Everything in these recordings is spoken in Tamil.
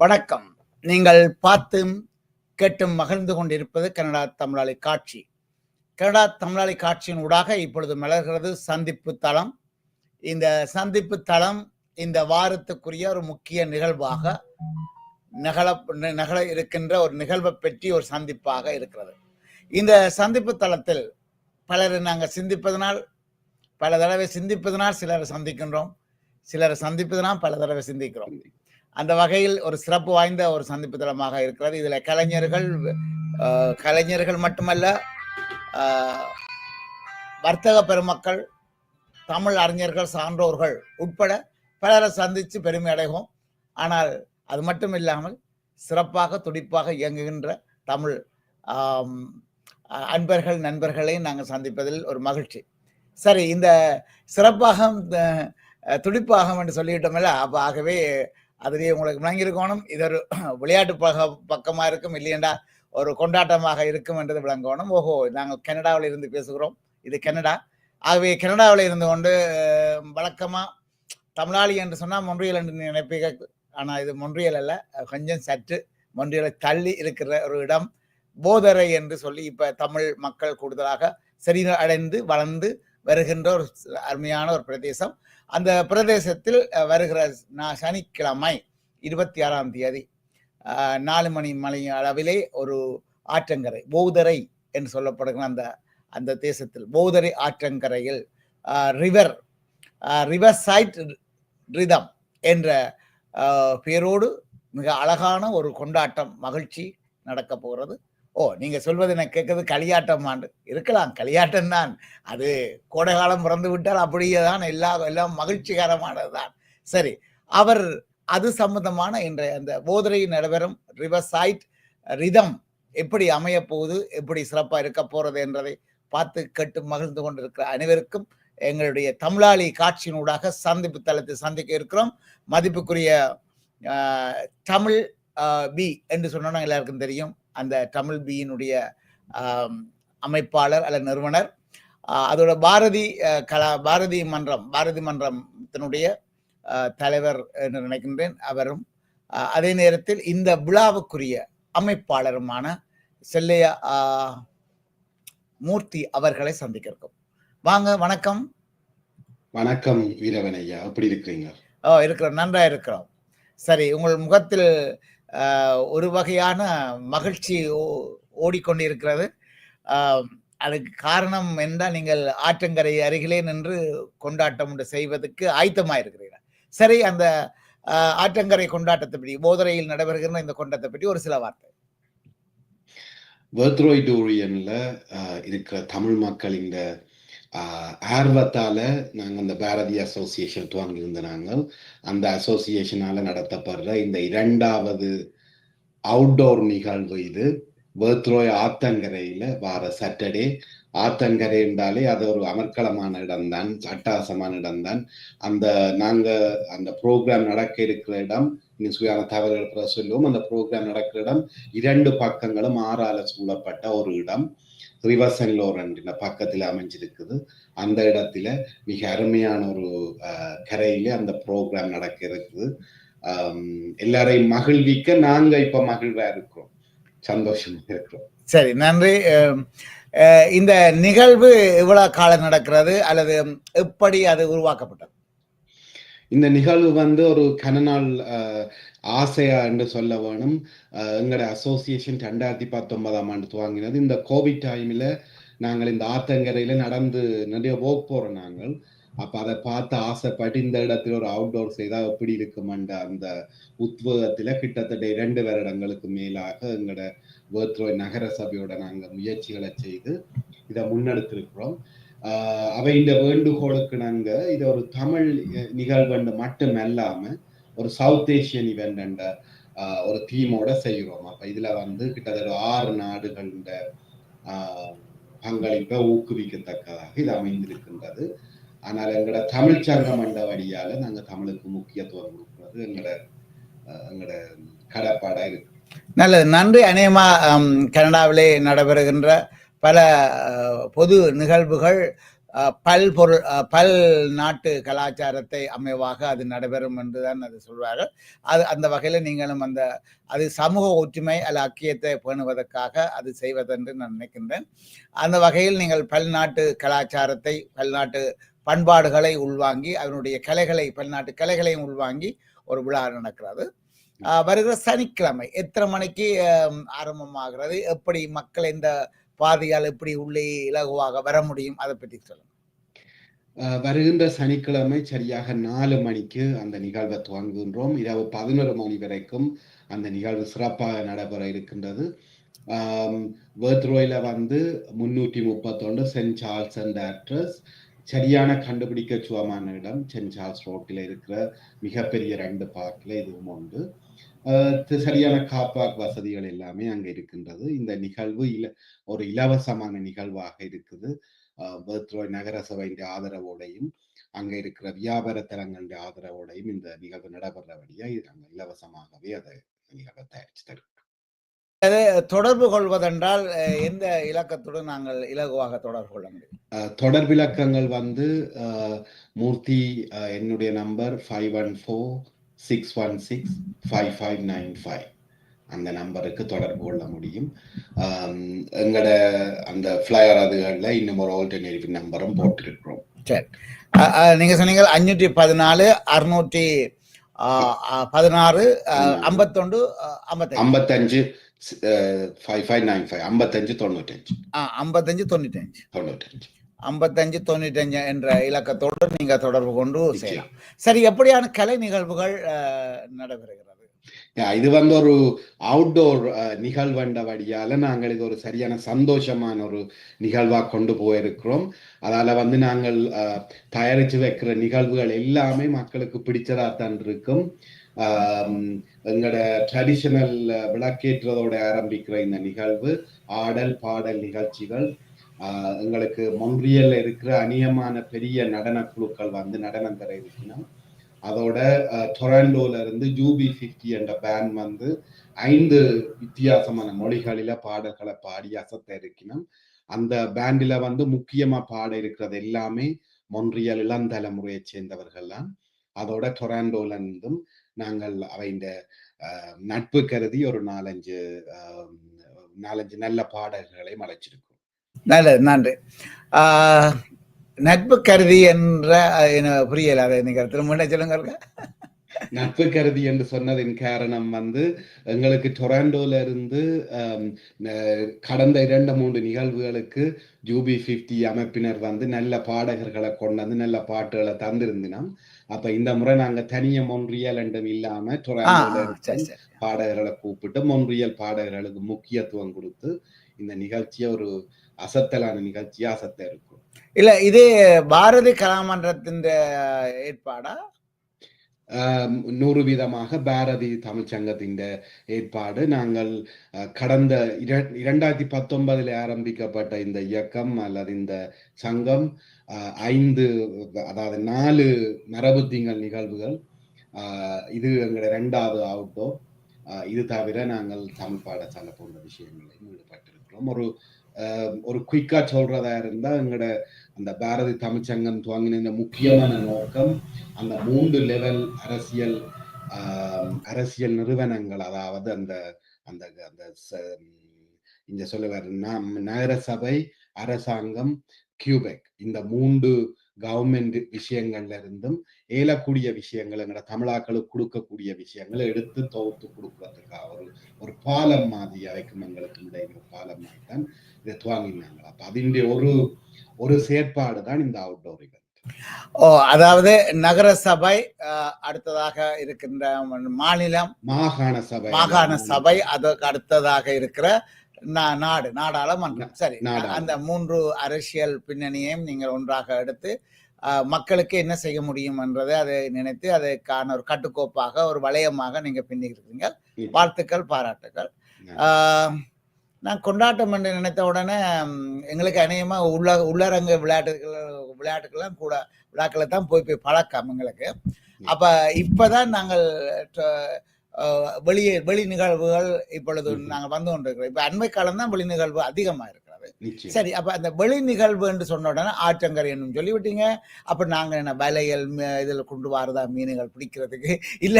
வணக்கம். நீங்கள் பார்த்தும் கேட்டும் மகிழ்ந்து கொண்டிருப்பது கனடா தமிழாளி காட்சி. கனடா தமிழாளி காட்சியின் ஊடாக இப்பொழுது மலர்கிறது சந்திப்பு தளம். இந்த சந்திப்பு தளம் இந்த வாரத்துக்குரிய ஒரு முக்கிய நிகழ்வாக நகல நகல இருக்கின்ற ஒரு நிகழ்வை பற்றி ஒரு சந்திப்பாக இருக்கிறது. இந்த சந்திப்பு தளத்தில் பலரை நாங்கள் சிந்திப்பதனால் பல தடவை சிந்திப்பதனால் சிலரை சந்திக்கின்றோம். சிலரை சந்திப்பதனால் பல தடவை சிந்திக்கிறோம். அந்த வகையில் ஒரு சிறப்பு வாய்ந்த ஒரு சந்திப்பு தளமாக இருக்கிறது. இதில் கலைஞர்கள் கலைஞர்கள் மட்டுமல்ல வர்த்தக பெருமக்கள் தமிழ் அறிஞர்கள் சான்றோர்கள் உட்பட பலரை சந்தித்து பெருமை அடைவோம். ஆனால் அது மட்டும் இல்லாமல் சிறப்பாக துடிப்பாக இயங்குகின்ற தமிழ் அன்பர்கள் நண்பர்களையும் நாங்கள் சந்திப்பதில் ஒரு மகிழ்ச்சி. சரி இந்த சிறப்பாக துடிப்பாகம் என்று சொல்லிவிட்டோம்ல அப்போ ஆகவே அதுலேயே உங்களுக்கு விளங்கியிருக்கணும். இது ஒரு விளையாட்டு பக பக்கமாக இருக்கும் இல்லையென்றா ஒரு கொண்டாட்டமாக இருக்கும் என்றது விளங்கணும். ஓஹோ நாங்கள் கனடாவில் இருந்து பேசுகிறோம். இது கனடா. ஆகவே கனடாவில் இருந்து கொண்டு வழக்கமாக தமிழாளி என்று சொன்னால் மொன்றியல் என்று நினைப்பீங்க. ஆனால் இது மொன்றியல் அல்ல. கொஞ்சம் சற்று மொன்றியலை தள்ளி இருக்கிற ஒரு இடம். போதரை என்று சொல்லி இப்போ தமிழ் மக்கள் கூடுதலாக சரி அடைந்து வளர்ந்து வருகின்ற ஒரு அருமையான ஒரு பிரதேசம். அந்த பிரதேசத்தில் வருகிற நான் சனிக்கிழமை இருபத்தி ஆறாம் தேதி நாலு மணி மணி அளவிலே ஒரு ஆற்றங்கரை பௌதரை என்று சொல்லப்படுகிற அந்த அந்த தேசத்தில் பௌதரை ஆற்றங்கரையில் ரிவர் ரிவர் சைட் ரிதம் என்ற பேரோடு மிக அழகான ஒரு கொண்டாட்டம் மகிழ்ச்சி நடக்க போகிறது. ஓ நீங்க சொல்வது எனக்கு கேட்கறது களியாட்டம் ஆண்டு. இருக்கலாம் களியாட்டம் தான். அது கோடை காலம் பிறந்து விட்டால் அப்படியே தான் எல்லா எல்லாம் மகிழ்ச்சிகரமானது தான் சரி அவர் அது சம்பந்தமான இன்றைய அந்த போதரையில் நடைபெறும் ரிவர்சைட் ரிதம் எப்படி அமைய போகுது எப்படி சிறப்பாக இருக்க போகிறது என்றதை பார்த்து கேட்டு மகிழ்ந்து கொண்டிருக்கிற அனைவருக்கும் எங்களுடைய தமிழாளி காட்சியினூடாக சந்திப்பு தளத்தை சந்திக்க இருக்கிறோம். மதிப்புக்குரிய தமிழ் பி என்று சொன்னோன்னா எல்லாருக்கும் தெரியும். அந்த தமிழ் பியினுடைய அமைப்பாளர் அல்ல நிறுவனர். அதோட பாரதி கலா பாரதி மன்றம் பாரதி மன்றத்தினுடைய தலைவர் என்று நினைக்கின்றேன் அவரும். அதே நேரத்தில் இந்த விழாவுக்குரிய அமைப்பாளருமான செல்லையா ஆஹ், மூர்த்தி அவர்களை சந்திக்க இருக்கோம் வாங்க வணக்கம். வணக்கம் வீரவன் ஐயா எப்படி இருக்கிறீங்க? ஓ இருக்கிறோம் நன்றா இருக்கிறோம். சரி உங்கள் முகத்தில் ஒரு வகையான மகிழ்ச்சி ஓ- ஓடிக்கொண்டிருக்கிறது. அதுக்கு காரணம் என்றால் நீங்கள் ஆற்றங்கரை அருகிலே நின்று கொண்டாட்டம் ஒன்று செய்வதற்கு ஆயத்தமாயிருக்கிறீர்கள். சரி அந்த ஆற்றங்கரை கொண்டாட்டத்தை பற்றி போதரையில் நடைபெறுகிற இந்த கொண்டாட்டத்தை பற்றி ஒரு சில வார்த்தை. வேர்த்ரோய் டூரியன்ல இருக்கிற தமிழ் மக்கள் இந்த ஆர்வத்தால நாங்கள் அந்த பாரதி அசோசியேஷன் துவங்கியிருந்த நாங்கள். அந்த அசோசியேஷனால நடத்தப்படுற இந்த இரண்டாவது அவுட்டோர் நிகழ்வு இது. வேத்ரோய் ஆத்தங்கரையில வார சாட்டர்டே ஆத்தங்கரை என்றாலே அது ஒரு அமர்க்களமான இடம்தான் அட்டாசமான இடம்தான். அந்த நாங்க அந்த ப்ரோக்ராம் நடக்க இருக்கிற இடம் இன்னும் சுயான தகவல்கள் சொல்லுவோம். அந்த ப்ரோக்ராம் நடக்கிற இடம் இரண்டு பக்கங்களும் ஆறால சூழப்பட்ட ஒரு இடம். ரிவர்சன் லோரண்ட் பக்கத்தில் அமைஞ்சிருக்குது. அந்த இடத்துல மிக அருமையான ஒரு கரையில அந்த ப்ரோக்ராம் நடக்க இருக்குது எல்லாரையும் மகிழ்விக்க நாங்க இப்ப மகிழ்வா இருக்கிறோம். சந்தோஷமா இருக்கிறோம். சரி நன்றி. இந்த நிகழ்வு எவ்வளவு காலம் நடக்கிறது அல்லது எப்படி அது உருவாக்கப்பட்டது? இந்த நிகழ்வு வந்து ஒரு கனநாள் அஹ், ஆசையா என்று சொல்ல வேணும். அஹ், எங்களோட அசோசியேஷன் ரெண்டாயிரத்தி பத்தொன்பதாம் ஆண்டு துவங்கினது. இந்த கோவிட் டைம்ல நாங்கள் இந்த ஆத்தங்கரையில நடந்து நிறைய போக போறோம் நாங்கள். அப்போ அதை பார்த்து ஆசைப்பட்டு இந்த இடத்துல ஒரு அவுட்டோர் செய்தால் எப்படி இருக்குமென்ற அந்த உத்வேகத்துல கிட்டத்தட்ட இரண்டு வருடங்களுக்கு மேலாக எங்களோட வேர்த்ரோய் நகர சபையோட நாங்கள் முயற்சிகளை செய்து இதை முன்னெடுத்திருக்கிறோம். அவை இந்த வேண்டுகோளுக்கு நாங்க இது ஒரு தமிழ் நிகழ்வுண்டு நிகழ்வென்று மட்டும் ஒரு சவுத் ஏசியன் இவெண்ட் என்ற ஒரு தீமோட செய்கிறோம். அப்ப இதுல வந்து கிட்டத்தட்ட ஆறு நாடுகள் பங்களிப்பை ஊக்குவிக்கத்தக்கதாக இது அமைந்திருக்கின்றது. ஆனால் எங்களோட தமிழ் சங்கம் என்ற வழியால நாங்க தமிழுக்கு முக்கியத்துவம் கொடுக்கிறது எங்களோட எங்களோட கடப்பாடா இருக்கு. நல்லது. நன்றி. அநேகமா கனடாவிலே நடைபெறுகின்ற பல பொது நிகழ்வுகள் பல்பொருள் பல் நாட்டு கலாச்சாரத்தை அமைவாக அது நடைபெறும் என்றுதான் அது சொல்வார்கள். அது அந்த வகையில் நீங்களும் அந்த அது சமூக ஒற்றுமை அல்ல அக்கியத்தை பேணுவதற்காக அது செய்வதென்று நான் நினைக்கின்றேன். அந்த வகையில் நீங்கள் பல்நாட்டு கலாச்சாரத்தை பல்நாட்டு பண்பாடுகளை உள்வாங்கி அதனுடைய கலைகளை பல்நாட்டு கலைகளையும் உள்வாங்கி ஒரு விழா நடக்கிறது. வருகிற சனிக்கிழமை எத்தனை மணிக்கு ஆரம்பமாகிறது? எப்படி மக்கள் இந்த பாதையால் எப்படி உள்ளே இலகுவாக வர முடியும்? அதை பற்றி சொல்லுங்க. வருகின்ற சனிக்கிழமை சரியாக நாலு மணிக்கு அந்த நிகழ்வை துவங்குகின்றோம். இரவு பதினொரு மணி வரைக்கும் அந்த நிகழ்வு சிறப்பாக நடைபெற இருக்கின்றது. வேர்த்ரோயில வந்து முன்னூற்றி முப்பத்தொன்று சென்ட் சார்ல்ஸ் அண்ட் ஆக்ட்ரஸ். சரியான கண்டுபிடிக்க சுவமான இடம். சென்ட் சார்ல்ஸ் ரோட்டில் இருக்கிற மிகப்பெரிய ரெண்டு பார்க்கில் இதுவும் உண்டு. சரியான காப்பாக் வசதிகள் எல்லாமே அங்க இருக்கின்றது. இந்த நிகழ்வு இல ஒரு இலவசமான நிகழ்வாக இருக்குது. வேர்த்ரோய் நகரசபையின் ஆதரவோடையும் அங்க இருக்கிற வியாபார தலங்களுடைய ஆதரவோடையும் இந்த நிகழ்வு நடைபெறபடியா இது அங்க இலவசமாகவே அதை நிகழ்வை தயாரிச்சு தரும் தொடர்பு கொள்வதென்றால் எந்த இலக்கத்துடன் நாங்கள் இலகுவாக தொடர்பு கொள்ள முடியும்? அஹ் தொடர் விளக்கங்கள் வந்து மூர்த்தி என்னுடைய number five one four six one six five five nine five அந்த நம்பருக்கு தொடர்பு கொள்ள முடியும். எங்களோட அந்த ஃப்ளையர் அதுகளில் இன்னும் ஒரு ஆல்டர்னேட்டிவ் நம்பரும் போட்டிருக்கிறோம். அஹ், அஹ், நீங்க சொன்னீங்க அஞ்சூற்றி பதினாலு அறுநூற்றி பதினாறு ஐம்பத்தொண்டு அஹ், ஐம்பத்தஞ்சு ஐம்பத்தஞ்சு ஃபைவ் ஃபைவ் நைன் ஃபைவ் ஐம்பத்தஞ்சு தொண்ணூத்தஞ்சு. அஹ், ஐம்பத்தஞ்சு தொண்ணூத்தஞ்சு. தொண்ணூத்தஞ்சு. ஐம்பத்தஞ்சு தொண்ணூத்தஞ்சு என்ற இலக்கத்தோடு நீங்க தொடர்பு கொண்டு செய்யலாம். சரி எப்படியான கலை நிகழ்வுகள் நடைபெறுகிறது? இது வந்து ஒரு அவுட்டோர் நிகழ்வண்ட வழியால நாங்கள் இது ஒரு சரியான சந்தோஷமான ஒரு நிகழ்வா கொண்டு போயிருக்கிறோம். அதால வந்து நாங்கள் அஹ், தயாரிச்சு வைக்கிற நிகழ்வுகள் எல்லாமே மக்களுக்கு பிடிச்சதாத்தான் இருக்கும். ஆம், எங்களோட ட்ரெடிஷனல் விளக்கேற்றதோட ஆரம்பிக்கிற இந்த நிகழ்வு ஆடல் பாடல் நிகழ்ச்சிகள் எங்களுக்கு மொன்றியல்ல இருக்கிற அநியமான பெரிய நடன குழுக்கள் வந்து நடனம் தர இருக்கணும். அதோட டொராண்டோல இருந்து ஜூபி ஃபிஃப்டி என்ற பேண்ட் வந்து ஐந்து வித்தியாசமான மொழிகளில பாடல்களை பாடி அசத்த இருக்கணும். அந்த பேண்டில வந்து முக்கியமா பாட இருக்கிறது எல்லாமே மொன்றியல் இளம் தலைமுறையை சேர்ந்தவர்கள்லாம் அதோட டொராண்டோல இருந்தும் நாங்கள் அவைந்த நட்பு கருதி ஒரு நாலஞ்சு நாலஞ்சு நல்ல பாடல்களை மலைச்சிருக்கோம் நல்லது நன்றி. நட்பு கருதி என்ற புரியல அதை நீங்க திரும்ப சொல்லுங்க. நட்பு கருதி என்று சொன்னதின் காரணம் வந்து எங்களுக்கு டொராண்டோல இருந்து கடந்த இரண்டு மூன்று நிகழ்வுகளுக்கு ஜூபி பிப்டி அமைப்பினர் வந்து நல்ல பாடகர்களை கொண்டு வந்து நல்ல பாட்டுகளை தந்திருந்தினோம். அப்ப இந்த முறை நாங்க தனிய மொன்றியல் என்றும் இல்லாம டொராண்டோல பாடகர்களை கூப்பிட்டு மொன்றியல் பாடகர்களுக்கு முக்கியத்துவம் கொடுத்து இந்த நிகழ்ச்சியை ஒரு அசத்தலான நிகழ்ச்சியா அசத்த இருக்கும். இல்ல இது பாரதி கலாமன்றத்தின் ஏற்பாடா? நூறு வீதமாக பாரதி தமிழ்ச்சங்கத்தின் ஏற்பாடு. நாங்கள் கடந்த இர- இரண்டாயிரத்தி பத்தொன்பதில் ஆரம்பிக்கப்பட்ட இந்த இயக்கம் அல்லது இந்த சங்கம் ஐந்து அதாவது நாலு மரபு திங்கள் நிகழ்வுகள் இது எங்களுடைய ரெண்டாவது அவுட்டோ இது தவிர நாங்கள் தமிழ் பாடசாலை போன்ற விஷயங்களில் ஈடுபட்டிருக்கிறோம். ஒரு ஒரு குயிக்கா சொல்றதா இருந்தா எங்களோட அந்த பாரதி தமிழ்ச்சங்கம் துவங்கின இந்த முக்கியமான நோக்கம் அந்த மூன்று லெவல் அரசியல் அரசியல் நிறுவனங்கள் அதாவது அந்த அந்த அந்த ச- இங்க சொல்லுவார் நகரசபை அரசாங்கம் கியூபெக் இந்த மூன்று கவர்மெண்ட் விஷயங்கள்ல இருந்தும் ஏலக்கூடிய விஷயங்கள் எங்கட தமிழாக்களுக்கு கொடுக்கக்கூடிய விஷயங்களை எடுத்து தொகுத்து கொடுக்கறதுக்காக ஒரு ஒரு பாலம் மாதிரி அவைக்கும் எங்களுக்கு இடையில பாலம் மாதிரி தான் இதை துவங்கினாங்க. அப்ப அதிന്റെ ஒரு ஒரு செயற்பாடு தான் இந்த அவுட்டோர் இவெண்ட் ஓ அதாவது நகர சபை அடுத்ததாக இருக்கின்ற மாநிலம் மாகாண சபை. மாகாண சபை அதற்கு அடுத்ததாக இருக்கிற நாடு நாடாளுமன்றம். சரி. அந்த மூன்று அரசியல் பின்னணியையும் நீங்கள் ஒன்றாக எடுத்து மக்களுக்கு என்ன செய்ய முடியும் என்றதை அதை நினைத்து அதற்கான ஒரு கட்டுக்கோப்பாக ஒரு வளையமாக நீங்க பின்னிருக்கீங்க வாழ்த்துக்கள் பாராட்டுக்கள். நான் கொண்டாட்டம் என்று நினைத்த உடனே எங்களுக்கு அநேகமா உள்ள உள்ளரங்க விளையாட்டுகள் விளையாட்டுக்கெல்லாம் கூட விழாக்களை தான் போய் போய் பழக்கம் எங்களுக்கு. அப்ப இப்பதான் நாங்கள் வெளியே வெளி நிகழ்வுகள் இப்பொழுது. நாங்கள் வந்து கொண்டிருக்கிறோம். இப்ப அண்மை காலம் தான் வெளி நிகழ்வு அதிகமா இருக்கிறது சரி அப்ப அந்த வெளி நிகழ்வு என்று சொன்ன உடனே ஆற்றங்கரை என்னும் சொல்லிவிட்டீங்க. அப்ப நாங்க என்ன வலைகள் இதுல கொண்டு வரதா மீன்கள் பிடிக்கிறதுக்கு? இல்ல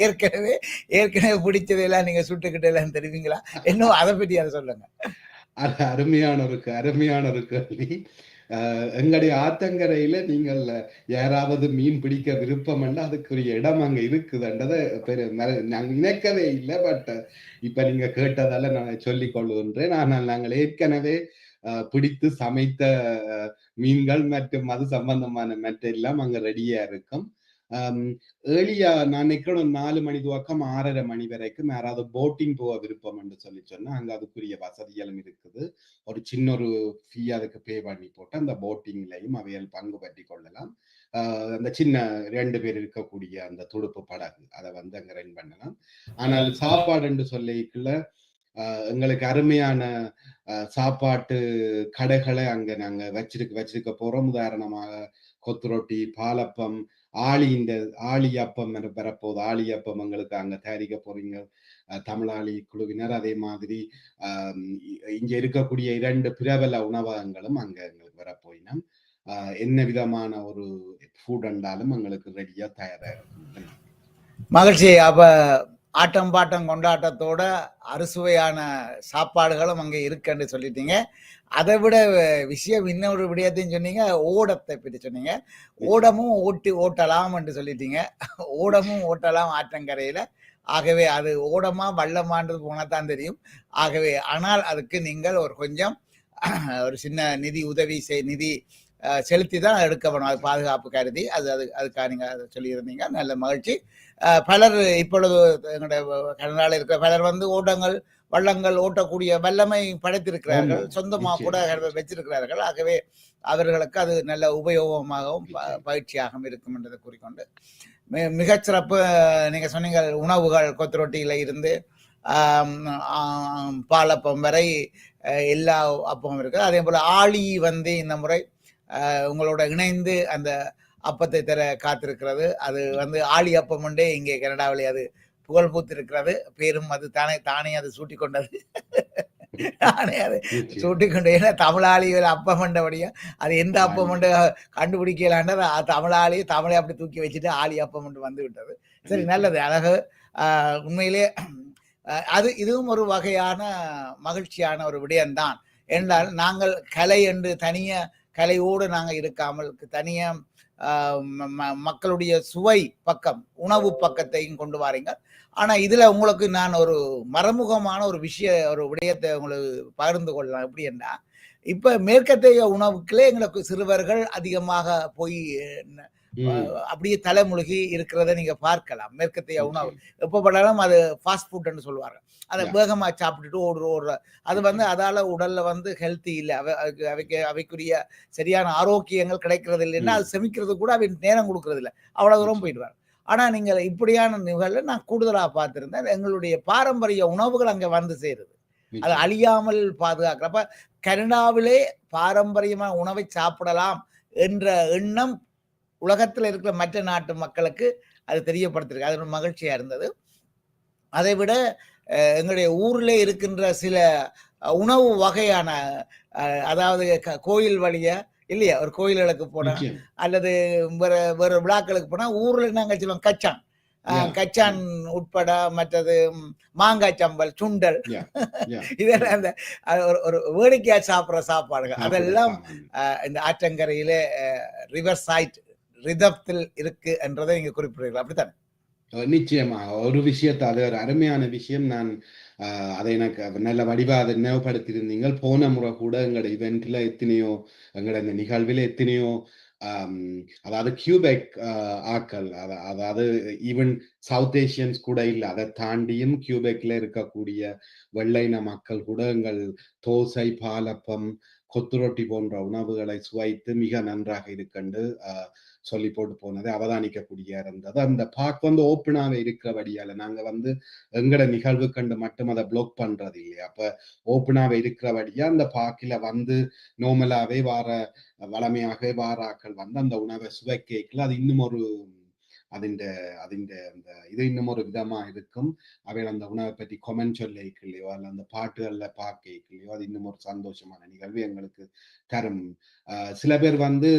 ஏற்கனவே ஏற்கனவே பிடிச்சதெல்லாம் நீங்க சுட்டுக்கிட்டு எல்லாம் தெரிவிங்களா? இன்னும் அதை பற்றி அதை சொல்லுங்க. அது அருமையான ஒரு க- அருமையான அஹ், எங்களுடைய ஆத்தங்கரையில நீங்கள் யாராவது மீன் பிடிக்க விருப்பம் அதுக்குரிய இடம் அங்க இருக்குதுன்றதை பெரு மற- நினைக்கவே இல்லை பட் இப்ப நீங்க கேட்டதால நான் சொல்லிக் கொள்கின்றேன். ஆனால் நாங்கள் ஏற்கனவே பிடித்து சமைத்த மீன்கள் மற்றும் அது சம்பந்தமான மற்ற எல்லாம் அங்க ரெடியா இருக்கும். ஏர்லியா நான் நிற்கணும் நாலு மணி துவக்கம் ஆறரை மணி வரைக்கும் யாராவது போட்டிங் போக விருப்பம் என்று சொல்லி சொன்னா அங்க அதுக்குரிய வசதிகளும் இருக்குது. ஒரு சின்ன ஒரு ஃபீ அதுக்கு பே பண்ணி போட்டு அந்த போட்டிங்லையும் அவைகள் பங்கு பற்றி கொள்ளலாம். ஆஹ் அந்த சின்ன ரெண்டு பேர் இருக்கக்கூடிய அந்த துடுப்பு படகு அதை வந்து அங்க ரன் பண்ணலாம். ஆனால் சாப்பாடு என்று சொல்லிக்குள்ள ஆஹ் எங்களுக்கு அருமையான சாப்பாட்டு கடைகளை அங்க நாங்க வச்சிருக்க வச்சிருக்க போறோம். உதாரணமாக கொத்து ரொட்டி பாலப்பம் ஆளி இந்த ஆளி அப்பம் என பெறப்போகுது. ஆளி அப்பம் எங்களுக்கு அங்க தயாரிக்க போறீங்க. தமிழாளி குழுவினர் அதே மாதிரி ஆஹ் இங்க இருக்கக்கூடிய இரண்டு பிரபல உணவகங்களும் அங்க எங்களுக்கு வரப்போயினம் ஆஹ் என்ன விதமான ஒரு ஃபுட் அண்டாலும் எங்களுக்கு ரெடியா தயாராக இருக்கும். மகிழ்ச்சி. அப்ப ஆட்டம் பாட்டம் கொண்டாட்டத்தோட அறுசுவையான சாப்பாடுகளும் அங்கே இருக்குன்னு சொல்லிட்டீங்க. அதை விட விஷயம் இன்னொரு விடயத்தையும் சொன்னீங்க ஓடத்தை பற்றி சொன்னீங்க. ஓடமும் ஓட்டி ஓட்டலாம் என்று சொல்லிட்டீங்க. ஓடமும் ஓட்டலாம் ஆற்றங்கரையில். ஆகவே அது ஓடமா வள்ளமான்றது போனால் தான் தெரியும். ஆகவே ஆனால் அதுக்கு நீங்கள் ஒரு கொஞ்சம் ஒரு சின்ன நிதி உதவி செய் நிதி செலுத்தி தான் எடுக்க வேணும். அது பாதுகாப்பு கருதி அது அது அதுக்காக நீங்கள் அதை சொல்லியிருந்தீங்க. நல்ல மகிழ்ச்சி. பலர் இப்பொழுது எங்களுடைய கனடாவில் இருக்கிற பலர் வந்து ஓட்டங்கள் வள்ளங்கள் ஓட்டக்கூடிய வல்லமை படைத்திருக்கிறார்கள் சொந்தமாக கூட. வச்சிருக்கிறார்கள் ஆகவே அவர்களுக்கு அது நல்ல உபயோகமாகவும். பயிற்சியாகவும் இருக்கும் என்றதை கூறிக்கொண்டு மிகச்சிறப்பு நீங்க சொன்னீங்க உணவுகள் கொத்து ரொட்டியில இருந்து பாலப்பம் வரை எல்லா அப்பமும் இருக்கு அதே போல ஆளி வந்து இந்த முறை உங்களோட இணைந்து அந்த அப்பத்தை தர காத்திருக்கிறது. அது வந்து ஆளி அப்பம் உண்டே இங்கே கனடாவிலே அது புகழ் பூத்திருக்கிறது. பேரும் அது தானே தானே அது சூட்டி கொண்டது தானே அது. சூட்டிக்கொண்டு ஏன்னா தமிழாளிகள் அப்பம் மண்டபடியா அது எந்த அப்பம் மண்டு கண்டுபிடிக்கலான்றது அது தமிழாளி தமிழை அப்படி தூக்கி வச்சுட்டு ஆளி அப்பம் வந்து விட்டது. சரி நல்லது. அழகு. உண்மையிலே அது இதுவும் ஒரு வகையான மகிழ்ச்சியான ஒரு விடயம்தான். என்றால் நாங்கள் கலை என்று தனிய கலையோடு நாங்கள் இருக்காமல் தனிய ஆஹ் ம- ம- மக்களுடைய சுவை பக்கம் உணவு பக்கத்தையும் கொண்டு வாரீங்க. ஆனா இதுல உங்களுக்கு நான் ஒரு மறைமுகமான ஒரு விஷய ஒரு விடயத்தை உங்களுக்கு பகிர்ந்து கொள்ளலாம். எப்படி என்றா இப்ப மேற்கத்திய உணவுக்குள்ளே எங்களுக்கு சிறுவர்கள் அதிகமாக போய் அப்படியே தலைமுழுகி இருக்கிறத நீங்க பார்க்கலாம். மேற்கத்திய உணவு. எப்ப பட்டாலும் அது ஃபாஸ்ட் ஃபுட்னு சொல்லுவாங்க. அதை Yeah. வேகமா சாப்பிட்டுட்டு ஓடுற ஓடுற. அது வந்து அதால உடல்ல வந்து ஹெல்த்தி இல்லை. அவை அவைக்கு அவைக்குரிய சரியான ஆரோக்கியங்கள் கிடைக்கிறது இல்லைன்னா ம். அது செமிக்கிறது கூட அவை நேரம் கொடுக்கறது இல்லை. அவ்வளவு தூரம். போயிடுவாங்க ஆனா நீங்க இப்படியான நிகழ்வு நான் கூடுதலா பார்த்திருந்தேன். எங்களுடைய பாரம்பரிய உணவுகள் அங்க வந்து சேருது. அது. அழியாமல் பாதுகாக்கிறப்ப கனடாவிலே பாரம்பரியமான உணவை சாப்பிடலாம் என்ற எண்ணம் உலகத்தில் இருக்கிற மற்ற நாட்டு மக்களுக்கு அது தெரியப்படுத்திருக்கு அது ஒரு மகிழ்ச்சியா இருந்தது. அதை விட எங்களுடைய ஊர்ல இருக்கின்ற சில உணவு வகையான அதாவது கோயில் வழியா இல்லையா? ஒரு கோயில்களுக்கு போனா. அல்லது வேற வேற விழாக்களுக்கு போனா ஊர்ல நாங்க சொல்லுவோம்? கச்சான். கச்சான் உட்பட மற்றது மாங்காய் சம்பல் சுண்டல். இதெல்லாம் அந்த ஒரு வேடிக்கையா சாப்பிடுற சாப்பாடுகள். அதெல்லாம் இந்த ஆற்றங்கரையிலே ரிவர் சைட் ரிதத்தில் இருக்கு என்றதை நீங்க குறிப்பிடுறீர்கள் அப்படித்தானே? நிச்சயமாக ஒரு விஷயத்தை அது ஒரு அருமையான விஷயம். நான் அதை எனக்கு நல்ல வடிவா அதை நினைவுபடுத்தியிருந்தீங்க போன முறை கூட எங்களோட இவெண்ட்ல எத்தனையோ எங்களோட இந்த நிகழ்வில் எத்தனையோ அதாவது கியூபெக் ஆஹ், ஆக்கள் அதாவது ஈவன் சவுத் ஏஷியன்ஸ் கூட இல்லை அதை தாண்டியும் கியூபெக்ல இருக்கக்கூடிய வெள்ளையின மக்கள் கூட எங்கள் தோசை பாலப்பம் கொத்து ரொட்டி போன்ற உணவுகளை சுவைத்து மிக நன்றாக இருக்கண்டு சொல்லி போட்டு போனதை அவதானிக்கக்கூடிய இருந்தது. அந்த பார்க் வந்து ஓப்பனாவே இருக்கிறபடியால நாங்க வந்து எங்கட நிகழ்வு கண்டு மட்டும் அதை பிளாக் பண்றது இல்லையா. அப்ப ஓப்பனாவே இருக்கிறபடியா அந்த பார்க்கில வந்து நோமலாவே வார வளமையாகவே வாராக்கள் வந்து அந்த உணவை சுவைக்கல அது இன்னும் ஒரு അതിന്റെ അതിന്റെ அந்த இது இன்னும் ஒரு விதமா இருக்கும் அவையில் அந்த உணவை பற்றி கொமெண்ட் சொல்லிக்கலையோ அல்ல அந்த பாட்டுகள்ல பார்க்கலையோ அது இன்னும் ஒரு சந்தோஷமான நிகழ்வு எங்களுக்கு தரும் ஆஹ் சில பேர் வந்து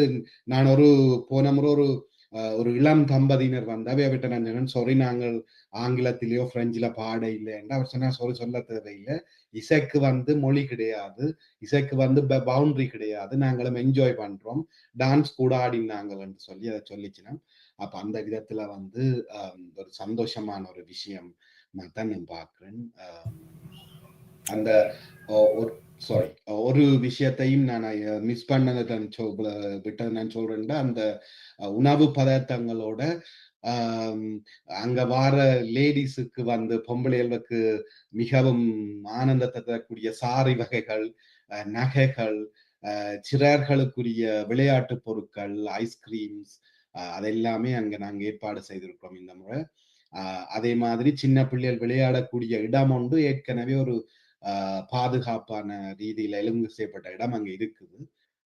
நான் ஒரு போன முறை ஒரு ஆஹ் ஒரு இளம் தம்பதியினர் வந்து அவைய விட்ட நான் சாரி நாங்கள் ஆங்கிலத்திலேயோ பிரெஞ்சில பாட இல்லை என்று அவர் சொன்னா சாரி சொல்ல தேவையில்லை இசைக்கு வந்து மொழி கிடையாது இசைக்கு வந்து பவுண்டரி கிடையாது நாங்களும் என்ஜாய் பண்றோம் டான்ஸ் கூட ஆடினாங்கன்னு சொல்லி அதை சொல்லிச்சினோம் அப்ப அந்த விதத்துல வந்து ஆஹ் ஒரு சந்தோஷமான ஒரு விஷயம் நான் தான் நான் பார்க்கிறேன் ஆஹ் அந்த ஒரு சாரி ஒரு விஷயத்தையும் நான் மிஸ் பண்ணதை விட்டது நான் சொல்றேன்டா அந்த உணவு பதார்த்தங்களோட அங்க வார லேடிஸுக்கு வந்து பொம்பளைகளுக்கு மிகவும் ஆனந்தத்தை தரக்கூடிய சாரி வகைகள் அஹ், நகைகள் அஹ், சிறார்களுக்குரிய விளையாட்டு பொருட்கள் ஐஸ்கிரீம்ஸ் அதெல்லாமே அங்க நாங்க ஏற்பாடு செய்திருக்கிறோம் இந்த முறை. அதே மாதிரி சின்ன பிள்ளைகள் விளையாடக்கூடிய இடம் ஒன்று ஏற்கனவே ஒரு பாதுகாப்பான ரீதியில எலும்பு செய்யப்பட்ட இடம் அங்க இருக்குது.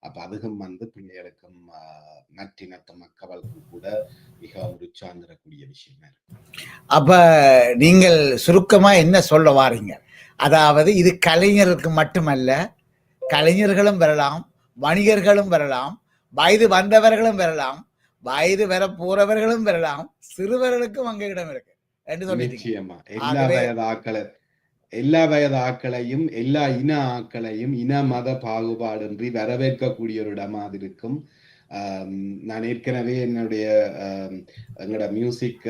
அப்ப அதுக்கும் வந்து பிள்ளைகளுக்கும் ஆஹ் நற்றினத்த மக்களுக்கும் கூட மிகவும் உற்சாகம் விஷயமா இருக்கு. அப்ப நீங்கள் சுருக்கமா என்ன சொல்ல வாரீங்க? அதாவது இது கலைஞருக்கு மட்டுமல்ல கலைஞர்களும் வரலாம் வணிகர்களும் வரலாம் வயது வந்தவர்களும் வரலாம் வயது வர போறவர்களும் வரலாம் சிறுவர்களுக்கும் அங்க இடம் இருக்கு எல்லா வயது ஆக்களை எல்லா வயது ஆக்களையும் எல்லா இன ஆக்களையும் இன மத பாகுபாடின்றி வரவேற்கக்கூடிய ஒரு இடமா அது இருக்கும். நான் ஏற்கனவே என்னுடைய எங்களோட மியூசிக்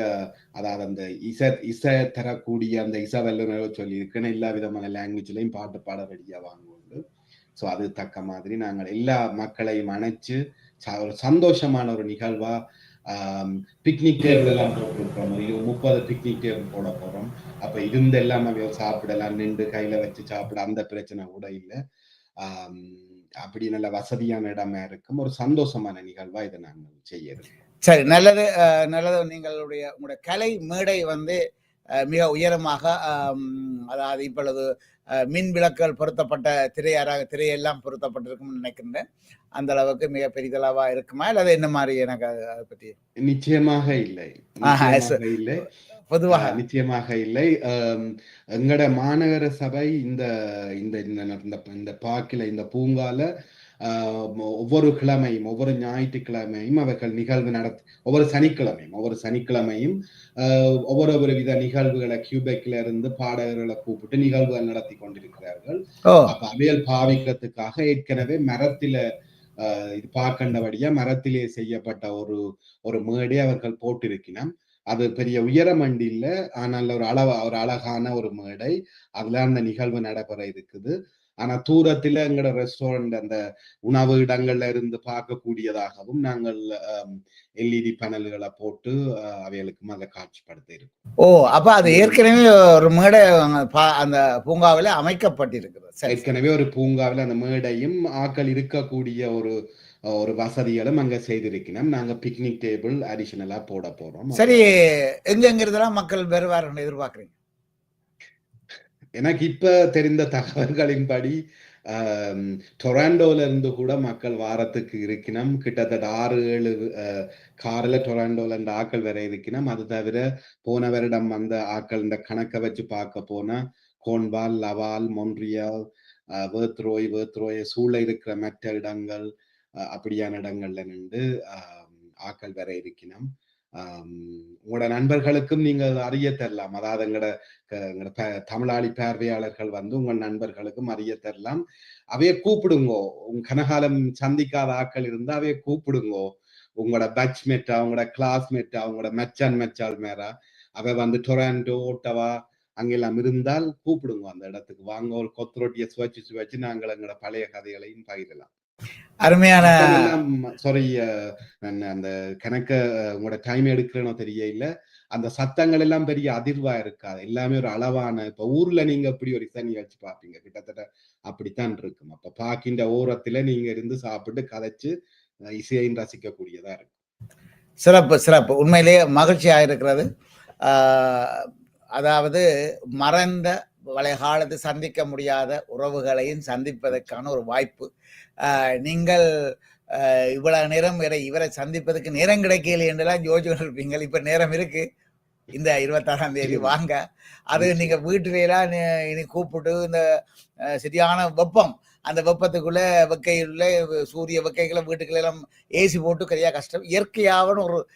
அதாவது அந்த இசை இசை தரக்கூடிய அந்த இசை வல்லுநர்கள் சொல்லியிருக்கேன். எல்லா விதமான லாங்குவேஜ்லையும் பாட்டு பாட ரெடியா வாங்குவோம். ஸோ அது தக்க மாதிரி நாங்கள் எல்லா மக்களையும் அணைச்சு ஒரு சந்தோஷமான ஒரு நிகழ்வா பிக்னிக் டேபிள் எல்லாம் போட்டிருக்கிறோம் ஐயோ முப்பது பிக்னிக் டேபிள் போட போறோம். அப்ப இருந்த எல்லாமே சாப்பிடலாம் நின்று கையில வச்சு சாப்பிட அந்த பிரச்சனை கூட இல்லை. அப்படி நல்ல வசதியான இடமா இருக்கும். ஒரு சந்தோஷமான நிகழ்வா இதை நாங்கள் செய்யறோம் சரி நல்லது நல்லது. நீங்களுடைய உங்களுடைய கலை மேடை வந்து மிக உயரமாக அதாவது இப்பொழுது மின் விளக்குகள் பொருத்தப்பட்ட திரையராக திரையெல்லாம் பொருத்தப்பட்டிருக்கும்னு நினைக்கின்றேன் அந்த அளவுக்கு மிக பெரிதளவா இருக்குமா அல்லது என்ன மாதிரி எனக்கு அது- பத்தி நிச்சயமாக இல்லை இல்லை பொதுவாக நிச்சயமாக இல்லை எங்கட மாநகர சபை இந்த இந்த இந்த- பார்க்கில இந்த பூங்கால ஒவ்வொரு கிழமையும் ஒவ்வொரு ஞாயிற்றுக்கிழமையும் அவர்கள் நிகழ்வு நடத்தி ஒவ்வொரு சனிக்கிழமையும் ஒவ்வொரு சனிக்கிழமையும் ஒவ்வொரு ஒரு வித நிகழ்வுகளை கியூபெக்ல இருந்து பாடகர்களை கூப்பிட்டு நிகழ்வுகள் நடத்தி கொண்டிருக்கிறார்கள். அப்ப அவையல் பாவிக்கிறதுக்காக ஏற்கனவே மரத்தில இது பார்க்கண்டபடியா மரத்திலே செய்யப்பட்ட ஒரு ஒரு மேடை அவர்கள் போட்டிருக்கினோம். அது பெரிய உயரம் வண்டி இல்ல ஆனால் ஒரு அளவ ஒரு அழகான ஒரு மேடை. அதுல அந்த நிகழ்வு நடைபெற இருக்குது. ஆனா தூரத்துல எங்களோட ரெஸ்டாரண்ட் அந்த உணவு இடங்கள்ல இருந்து பார்க்கக்கூடியதாகவும் நாங்கள் எல்இடி பேனல்களை போட்டு ஆஹ் அவைகளுக்கும் அதை காட்சிப்படுத்த இருக்கோம். ஓ அப்ப அது ஏற்கனவே ஒரு மேடை அந்த பூங்காவில அமைக்கப்பட்டிருக்கிறது. ஏற்கனவே ஒரு பூங்காவில் அந்த மேடையும் ஆக்கள் இருக்கக்கூடிய ஒரு ஒரு வசதிகளும் அங்க செய்திருக்கணும் நாங்க பிக்னிக் டேபிள் அடிஷனலா போட போறோம். சரி எங்க எங்கிறதெல்லாம் மக்கள் வருவார்கள் எதிர்பார்க்குறீங்க? எனக்கு இப்ப தெரிந்த தகவல்களின்படி டொராண்டோல இருந்து கூட மக்கள் வாரத்துக்கு இருக்கணும் கிட்டத்தட்ட ஆறு ஏழு அஹ், கார்ல டொராண்டோல இருந்து ஆக்கள் வேற இருக்கணும் அது தவிர போன வருடம் வந்த ஆக்கள் இந்த கணக்கை வச்சு பார்க்க போனா கோன்வால் லவால் மொன்றியால் வேத்ரோய் வேத்ரோய சூழ இருக்கிற மற்ற இடங்கள் அஹ், அப்படியான இடங்கள்ல நின்று ஆக்கள் வேற இருக்கணும் உங்களோட நண்பர்களுக்கும் நீங்கள் அறிய தரலாம். அதாவது எங்களோட எங்களோட தமிழாளி பார்வையாளர்கள் வந்து உங்கள் நண்பர்களுக்கும் அறிய தரலாம். அவைய கூப்பிடுங்கோ. உங்க கனகாலம் சந்திக்காத ஆக்கள் இருந்தா அவைய கூப்பிடுங்கோ. உங்களோட பேட்ச்மேட்டா உங்களோட கிளாஸ்மேட்டா உங்களோட மச்சான் மச்சால் மேரா அவ வந்து டொராண்டோ ஓட்டவா அங்கெல்லாம் இருந்தால் கூப்பிடுங்க அந்த இடத்துக்கு. வாங்க ஒரு கொத்து ரொட்டியை சுவைச்சு சுவைச்சு நாங்கள் எங்களோட பழைய கதைகளையும் பகிரலாம். அருமையான சாரி அந்த கணக்க உங்களோட டைம் எடுக்கிறேனோ தெரிய இல்ல அந்த சத்தங்கள் எல்லாம் பெரிய அதிர்வா இருக்காது. எல்லாமே ஒரு அளவான இப்ப ஊர்ல நீங்க எப்படி ஒரு இசை நிகழ்ச்சி பார்ப்பீங்க. கிட்டத்தட்ட அப்படித்தான் இருக்கும். அப்ப பாக்கின்ற ஓரத்துல நீங்க இருந்து சாப்பிட்டு கதைச்சு இசையையும் ரசிக்கக்கூடியதா இருக்கும். சிறப்பு சிறப்பு. உண்மையிலேயே மகிழ்ச்சியாக இருக்கிறது அதாவது மறந்த பழைய காலத்து சந்திக்க முடியாத உறவுகளையும் சந்திப்பதற்கான ஒரு வாய்ப்பு. நீங்கள் இவ்வளவு நேரம் வேற இவரை சந்திப்பதற்கு நேரம் கிடைக்கல என்றெல்லாம் யோசிச்சு இருப்பீங்க இப்ப நேரம் இருக்கு. இந்த இருபத்தாறாம் தேதி. வாங்க. அது நீங்க வீட்டுல எல்லாம் நீ- இனி கூப்பிட்டு இந்த சரியான வெப்பம். அந்த வெப்பத்துக்குள்ள வெக்கையுள்ள சூரிய வெக்கைகளை வீட்டுக்குள்ள எல்லாம் ஏசி போட்டு சரியா கஷ்டம். இயற்கையாவன ஒரு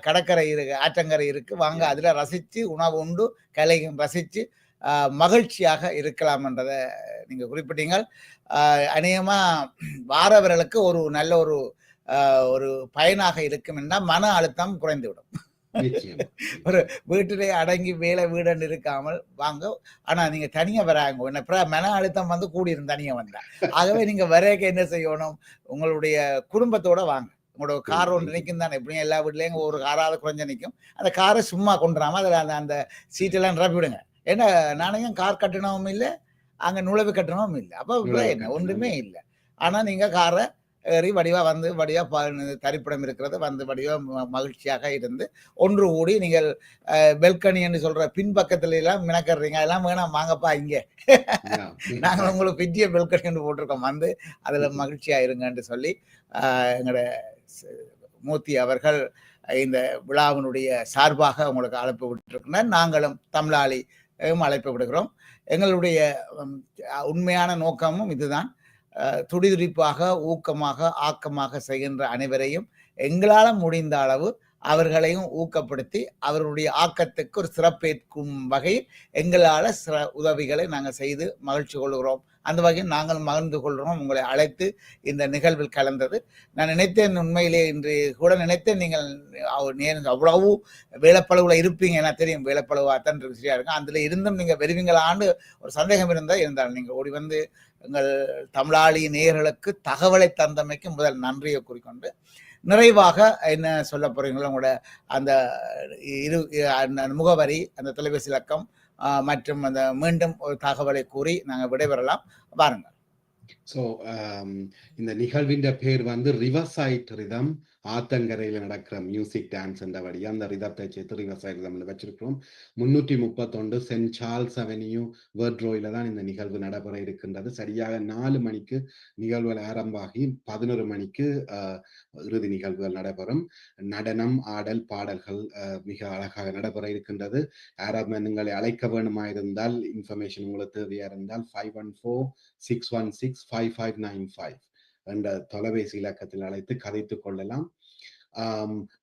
கடற்கரை இருக்கு ஆற்றங்கரை இருக்கு. வாங்க. அதுல ரசிச்சு உணவு உண்டு கலையும் ரசிச்சு மகிழ்ச்சியாக இருக்கலாம் என்றதை நீங்க குறிப்பிட்டீங்க அஹ், அநேகமா வாரவர்களுக்கு ஒரு நல்ல ஒரு ஒரு பயனாக இருக்கும் என்றால் மன அழுத்தம் குறைந்துவிடும். நிச்சயம் வீட்டிலே அடங்கி வேலை வீடுன்னு இருக்காமல் வாங்க ஆனா நீங்க தனியா வராங்க. என்ன மன அழுத்தம் வந்து கூடியிரும் தனியா வந்தா. ஆகவே நீங்க வரைக்க என்ன செய்யணும்? உங்களுடைய குடும்பத்தோட வாங்க. உங்களோட கார் ஒன்று நிற்கும் தானே? எப்படியும் எல்லா வீட்லயும் ஒரு காராவது குறைஞ்ச நிற்கும் அந்த காரை சும்மா கொண்டுறாம அதில் அந்த அந்த சீட்டெல்லாம் நிரப்பிவிடுங்க. ஏன்னா நாணயம் கார் கட்டணமும் இல்லை அங்க நுழைவு கட்டணமும் இல்லை. அப்போ என்ன? ஒன்றுமே இல்லை. ஆனா நீங்க காரை ஏறி வடிவா வந்து வடிவா ப- தரிப்பிடம் இருக்கிறது வந்து வடிவா ம- மகிழ்ச்சியாக இருந்து ஒன்று கூடி நீங்கள் பெல்கனி என்று சொல்ற பின்பக்கத்துல எல்லாம் மினக்கறீங்க. அதெல்லாம் வேணாம் வாங்கப்பா இங்க. நாங்கள் உங்களுக்கு பெரிய பெல்கனி என்று போட்டிருக்கோம். வந்து அதுல மகிழ்ச்சியா இருங்கன்னு சொல்லி எங்களோட மூர்த்தி அவர்கள் இந்த விழாவினுடைய சார்பாக உங்களுக்கு அழைப்பு விட்டுருக்கிறார். நாங்களும் தமிழாளி அழைப்பு விடுகிறோம். எங்களுடைய உண்மையான நோக்கமும் இதுதான். துடிதுடிப்பாக ஊக்கமாக ஆக்கமாக செய்கின்ற அனைவரையும் எங்களால் முடிந்த அளவு அவர்களையும் ஊக்கப்படுத்தி அவர்களுடைய ஆக்கத்துக்கு ஒரு சிறப்பேற்கும் வகையில் எங்களால் சில உதவிகளை நாங்கள் செய்து மகிழ்ச்சி கொள்கிறோம். அந்த வகையில் நாங்கள் மகிழ்ந்து கொள்கிறோம். உங்களை அழைத்து இந்த நிகழ்வில் கலந்தது. நான் நினைத்தேன் உண்மையிலே இன்று கூட நினைத்தேன் நீங்கள் நேர் அவ்வளவு வேலைப்பளவுல இருப்பீங்க என தெரியும். வேலைப்பளவு அத்தன் சரியா இருக்கும். அதில் இருந்தும் நீங்கள் வருவீங்களான்னு ஒரு சந்தேகம் இருந்தால் இருந்தால் நீங்கள் ஓடி வந்து எங்கள் தமிழாளி நேயர்களுக்கு தகவலை தந்தமைக்கு முதல் நன்றியை கூறிக்கொண்டு நிறைவாக என்ன சொல்ல போறீங்களோ உங்களோட அந்த இரு முகவரி அந்த தொலைபேசி இலக்கம் மற்றும் அந்த மீண்டும் ஒரு தகவலை கூறி நாங்கள் விடைபெறலாம். வாருங்கள். ஸோ um, இந்த நிகழ்வின் பேர் வந்து ரிவர்சைட் ரிதம் ஆத்தங்கரையில் நடக்கிற மியூசிக் டான்ஸ் என்ற வழி அந்த ரிதத்தை சேர்த்து ரிவர்சைட் ரிதம்ல வச்சிருக்கிறோம். முன்னூற்றி முப்பத்தொண்டு சென்ட் சார்ல்ஸ் அவென்யூ வேர்ட்ரோயில தான் இந்த நிகழ்வு நடைபெற இருக்கின்றது. சரியாக நாலு மணிக்கு நிகழ்வுகள் ஆரம்பமாகி பதினொரு மணிக்கு இறுதி நிகழ்வுகள் நடைபெறும். நடனம் ஆடல் பாடல்கள் மிக அழகாக நடைபெற இருக்கின்றது. யாராவது உங்களை அழைக்க வேணுமா இருந்தால் இன்ஃபர்மேஷன் உங்களுக்கு தேவையா இருந்தால் five one four six one six five five nine five என்ற தொலைபேசி இலக்கத்தில் அழைத்து கதைத்துக் கொள்ளலாம்.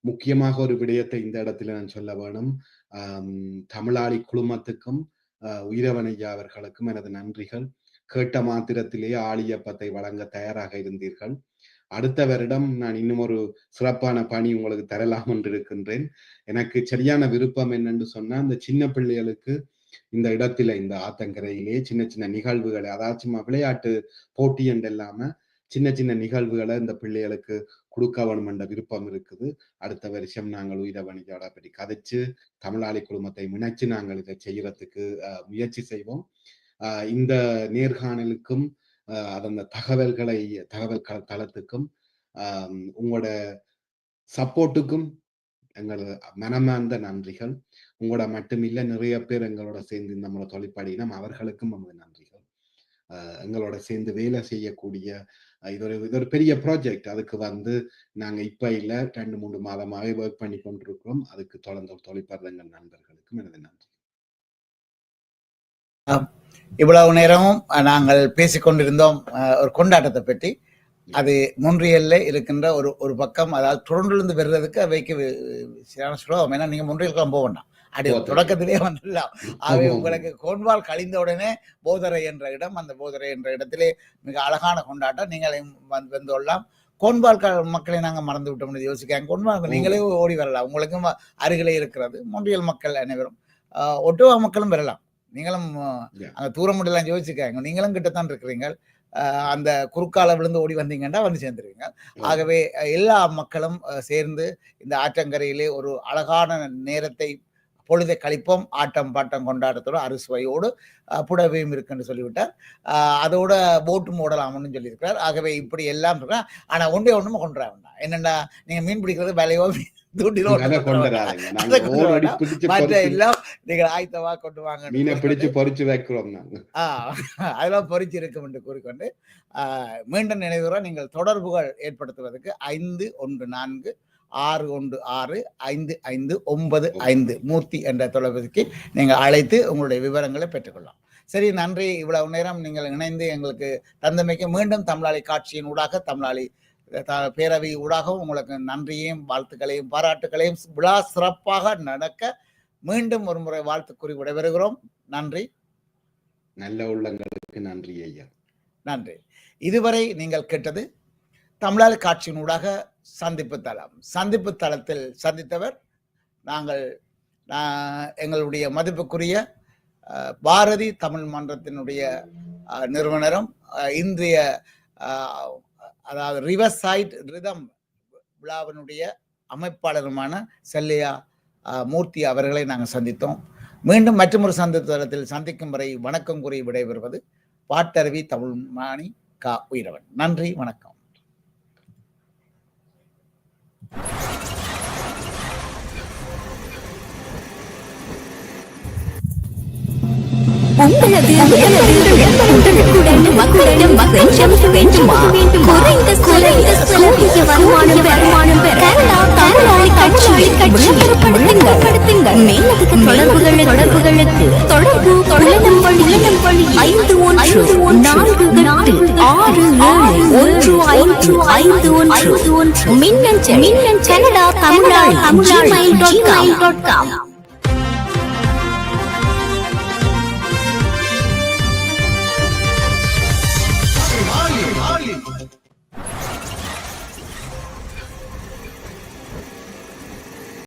முக்கியமாக ஒரு விடயத்தை இந்த இடத்துல நான் சொல்ல வேணும். தமிழாளி குழுமத்துக்கும் ஆஹ், உயிரவனையா அவர்களுக்கும் எனது நன்றிகள். கேட்ட மாத்திரத்திலேயே ஆலியப்பத்தை வழங்க தயாராக இருந்தீர்கள். அடுத்த வருடம் நான் இன்னும் ஒரு சிறப்பான பணி உங்களுக்கு தரலாம் என்று இருக்கின்றேன். எனக்கு சரியான விருப்பம் என்னென்று சொன்னா இந்த சின்ன பிள்ளைகளுக்கு இந்த இடத்துல இந்த ஆத்தங்கரையிலே சின்ன சின்ன நிகழ்வுகளை அதாச்சும் விளையாட்டு போட்டி என்று இல்லாம சின்ன சின்ன நிகழ்வுகளை இந்த பிள்ளைகளுக்கு கொடுக்க வேணும் என்ற விருப்பம் இருக்குது. அடுத்த வருஷம் நாங்கள் உயிர வணிகோட பற்றி கதைச்சு தமிழாளி குழுமத்தை முனைச்சு நாங்கள் இதை செய்யறதுக்கு முயற்சி செய்வோம். இந்த நேர்காணலுக்கும் அஹ், அதன் தகவல்களை தகவல் தளத்துக்கும் உங்களோட சப்போர்ட்டுக்கும் எங்கள் மனமார்ந்த நன்றிகள். உங்களோட மட்டுமில்ல நிறைய பேர் எங்களோட சேர்ந்து நம்மளோட தொழிற்பாடினம் அவர்களுக்கும் நமது நன்றிகள். எங்களோட சேர்ந்து வேலை செய்யக்கூடிய இது ஒரு இது ஒரு பெரிய ப்ராஜெக்ட் அதுக்கு வந்து நாங்க இப்ப இல்ல ரெண்டு மூணு மாதமாவே ஒர்க் பண்ணி கொண்டிருக்கிறோம். அதுக்கு தொடர்ந்து தொழிற்படுற எங்கள் நண்பர்களுக்கும் எனது நன்றி. இவ்வளவு நேரமும் நாங்கள் பேசிக்கொண்டிருந்தோம். அஹ், ஒரு கொண்டாட்டத்தை பற்றி. அது மொன்றியல்ல இருக்கின்ற ஒரு ஒரு பக்கம் அதாவது தொடர்ந்து வர்றதுக்கு வைக்க சரியான சுலபம். ஏன்னா நீங்க முன்றியலுக்கு போக வேண்டாம். போக தொடக்கத்திலே வந்துடலாம். ஆமா. உங்களுக்கு கோன்வால் கழிந்த உடனே போதரை என்ற இடம் அந்த போதரை என்ற இடத்திலே மிக அழகான கொண்டாட்டம். நீங்கள் வந்து வந்துள்ளலாம் கோன்பால் க மக்களை நாங்கள் மறந்து விட்டோம்னு யோசிக்காங்க. கோன்பால் நீங்களே ஓடி வரலாம். உங்களுக்கும் அருகிலே இருக்கிறது. மொன்றியல் மக்கள் அனைவரும். ஒட்டுவா மக்களும் வரலாம். நீங்களும். அங்க தூரம் முடியலாம் யோசிக்காங்க. நீங்களும் கிட்டத்தான் இருக்கிறீங்க அந்த குறுக்கால விழுந்து ஓடி வந்தீங்கன்னா வந்து சேர்ந்துருவீங்க. ஆகவே எல்லா மக்களும் சேர்ந்து இந்த ஆற்றங்கரையிலே ஒரு அழகான நேரத்தை பொழுதை கழிப்போம் ஆட்டம் பாட்டம் கொண்டாட்டத்தோடு அறுசுவையோடு புடவையும் இருக்குன்னு சொல்லிவிட்டார். அதோட போட்டும் ஓடலாம்னு சொல்லியிருக்கிறார். ஆகவே இப்படி எல்லாம் இருக்கலாம் ஆனா ஒன்றே ஒண்ணுமே கொண்டு வேண்டாம் என்னன்னா நீங்க மீன் பிடிக்கிறது வேலையோ நீங்கள் மீண்டும் நினைவுற நீங்கள் தொடர்புகள் ஏற்படுத்துவதற்கு ஐந்து ஒன்று நான்கு ஆறு ஒன்று ஆறு ஐந்து ஐந்து ஒன்பது ஐந்து மூர்த்தி என்ற தொலைபேசிக்கு நீங்கள் அழைத்து உங்களுடைய விவரங்களை பெற்றுக்கொள்ளலாம். சரி நன்றி. இவ்வளவு நேரம் நீங்கள் இணைந்து எங்களுக்கு தந்தமைக்கு மீண்டும் தமிழாளி காட்சியின் ஊடாக தமிழாளி பேரவை ஊடாகவும் உங்களுக்கு நன்றியையும் வாழ்த்துக்களையும் பாராட்டுகளையும் விழா சிறப்பாக நடக்க மீண்டும் ஒரு முறை வாழ்த்து கூறி விடைபெறுகிறோம். நன்றி. நல்ல உள்ளங்களுக்கு நன்றி ஐயா. நன்றி. இதுவரை நீங்கள் கேட்டது தமிழால் காட்சியினூடாக சந்திப்பு தளம். சந்திப்பு தளத்தில் சந்தித்தவர் நாங்கள் நான் எங்களுடைய மதிப்புக்குரிய பாரதி தமிழ் மன்றத்தினுடைய நிறுவனரும் இன்றைய அதாவது ரிவர்சைட் ரிதம் விழாவினுடைய அமைப்பாளருமான செல்லையா மூர்த்தி அவர்களை நாங்கள் சந்தித்தோம். மீண்டும் மற்றொரு சந்திப்பு சந்திக்கும் வரை வணக்கம் கூறி விடைபெறுவது பாட்டருவி தமிழ்மாணி கா. உயிரவன் நன்றி வணக்கம். உங்களது வருமானம் வருமானம் பெற கனடா தமிழாளி கட்சியை விளம்பரப்படுத்துங்கள் மேலதிக தொடர்புகள் தொடர்புகளுக்கு தொடர்பு கொள்ளனம் வழி இளம் வழி ஐந்து ஒன்று நான்கு நான்கு ஆறு ஏழு ஒன்று ஐந்து ஐந்து ஒன்று மின்னஞ்சல் மின்னஞ்சல் Canada Tamilali Tamilali dot com